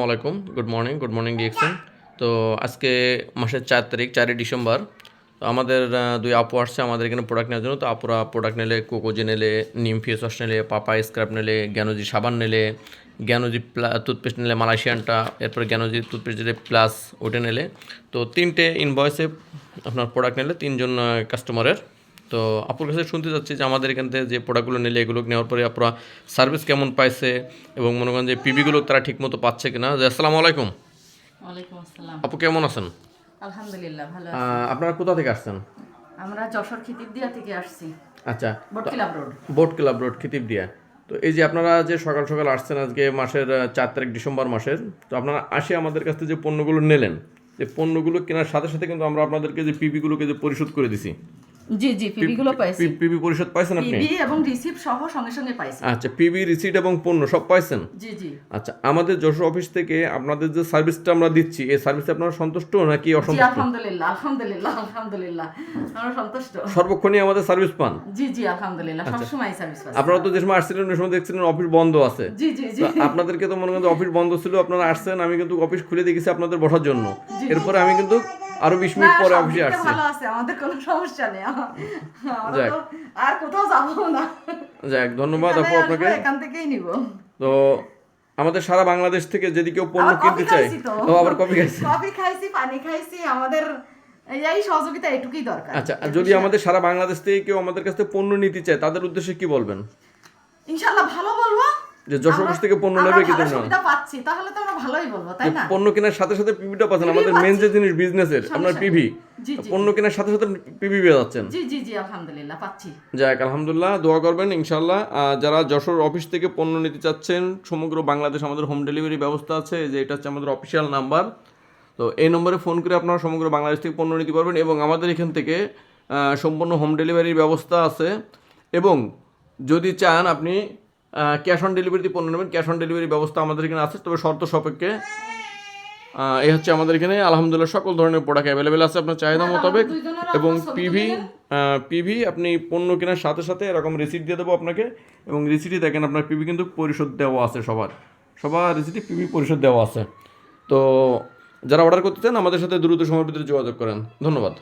আসসালামু আলাইকুম। Good morning good morning DXN তো আজকে মাসের চার তারিখ, চারই ডিসেম্বর। তো আমাদের দুই আপু আসছে আমাদের এখানে প্রোডাক্ট নেওয়ার জন্য। তো আপুরা প্রোডাক্ট নিলে কোকোজে নিলে নিম ফেস ওয়াশ নিলে পাপা স্ক্রাব নিলে জ্ঞানজি সাবান নিলে প্লা টুথপেস্ট নিলে মালয়েশিয়ানটা এরপরে জ্ঞানজি টুথপেস্ট নিলে প্লাস ওটা নিলে। তো তিনটে ইনভয়েসে আপনার প্রোডাক্ট নিলে তিনজন কাস্টমারের তো আপুর কাছে শুনতে চাচ্ছি যে আমাদের এখান থেকে যে প্রোডাক্টগুলো নিলে এগুলো নেওয়ার পরে আপনারা সার্ভিস কেমন পাইছে এবং মনে করেন যে পিবিগুলো তারা ঠিকমতো পাচ্ছে কিনা? যে আসসালামু আলাইকুম। আপু কেমন আছেন? আলহামদুলিল্লাহ ভালো আপনারা কোথা থেকে আসছেন? আমরা যশোর খিতিবদিয়া থেকে আসছি। আচ্ছা boat club road. Boat club road খিতিব দিয়া তো এই যে আপনারা যে সকাল সকাল আসছেন আজকে মাসের চার তারিখ ডিসেম্বর মাসের তো আপনারা আসে আমাদের কাছ থেকে যে পণ্যগুলো নিলেন যে পণ্যগুলো কেনার সাথে সাথে কিন্তু আমরা আপনাদেরকে যে পিবিগুলোকে যে পরিশোধ করে দিছি জি জি পিবি গুলো পাইছি। পিবি পরিশোধ পাইছেন আপনি? পিবি এবং রিসিপ্ট সহ সঙ্গে সঙ্গে পাইছি। আচ্ছা পিবি রিসিট এবং পণ্য সব পাইছেন? জি জি। আচ্ছা আমাদের যশোর অফিস থেকে আপনাদের যে সার্ভিসটা আমরা দিচ্ছি এই সার্ভিসে আপনারা সন্তুষ্ট নাকি অসন্তুষ্ট? আলহামদুলিল্লাহ আলহামদুলিল্লাহ আলহামদুলিল্লাহ আমরা সন্তুষ্ট। সর্বক্ষণই আমাদের সার্ভিস পান? জি জি আলহামদুলিল্লাহ সবসময় সার্ভিস পাচ্ছি। আপনারা তো যে সময় আসছিলেন ওই সময় দেখছিলেন অফিস বন্ধ আছে। জি জি জি। আপনাদেরকে তো মনে করেন যে অফিস বন্ধ ছিল আপনারা আসছেন আমি কিন্তু অফিস খুলে দেখেছি আপনাদের বসার জন্য। এরপরে আমি কিন্তু আরও বিশ মিনিট পরে অফিসে আসছি। ভালো আছে আমাদের কোনো সমস্যা নেই। আমরা তো আর কোথাও যাব না। যাক ধন্যবাদ আপু আপনাকে। এখান থেকেই নিব। তো আমাদের সারা বাংলাদেশ থেকে যদি কেউ পণ্য কিনতে চায় তো। আবার কপি খাইছে। কফি খাইছি পানি খাইছি আমাদের এই- সহযোগিতা এটুকুই দরকার। আচ্ছা যদি আমাদের সারা বাংলাদেশ থেকে কেউ আমাদের কাছে পণ্য নিতে চায় তাদের উদ্দেশ্যে কি বলবেন? ইনশাআল্লাহ যে যশোর অফিস থেকে পণ্য নেবে কি ভালো জন্য সুবিধা পাচ্ছি তাহলে তো আমরা ভালোই বলব তাই না? পণ্য কেনার সাথে সাথে পিভিটা পাচ্ছেন আমাদের মেন যে জিনিস বিজনেসের আপনার পিভি পণ্য কেনার সাথে সাথে পিভি পেয়ে যাচ্ছেন। জি জি জি আলহামদুলিল্লাহ পাচ্ছি। যাক আলহামদুলিল্লাহ দোয়া করবেন ইনশাল্লাহ যারা যশোর অফিস থেকে পণ্য নিতে চাচ্ছেন সমগ্র বাংলাদেশ আমাদের হোম ডেলিভারি ব্যবস্থা আছে যে এটা হচ্ছে আমাদের অফিসিয়াল নাম্বার তো এই নম্বরে ফোন করে আপনারা সমগ্র বাংলাদেশ থেকে পণ্য নিতে পারবেন এবং আমাদের এখান থেকে সম্পূর্ণ হোম ডেলিভারির ব্যবস্থা আছে। এবং যদি চান আপনি ক্যাশ অন ডেলিভারিতে পণ্য নেবেন। ক্যাশ অন ডেলিভারি ব্যবস্থা আমাদের এখানে আছে তবে শর্ত সাপেক্ষে এই হচ্ছে আমাদের এখানে আলহামদুলিল্লাহ সকল ধরনের প্রোডাক্ট অ্যাভেলেবেল আছে আপনার চাহিদা মোতাবেক। এবং পিভি পিভি আপনি পণ্য কেনার সাথে সাথে এরকম রিসিট দিয়ে দেবো আপনাকে। এবং রিসিটে দেখেন আপনার পিভি কিন্তু পরিশোধ দেওয়া আছে সবার। সবার রিসিটে পিভি পরিশোধ দেওয়া আছে। তো যারা অর্ডার করতে চান আমাদের সাথে দ্রুত সময়ের ভিতরে যোগাযোগ করেন। ধন্যবাদ।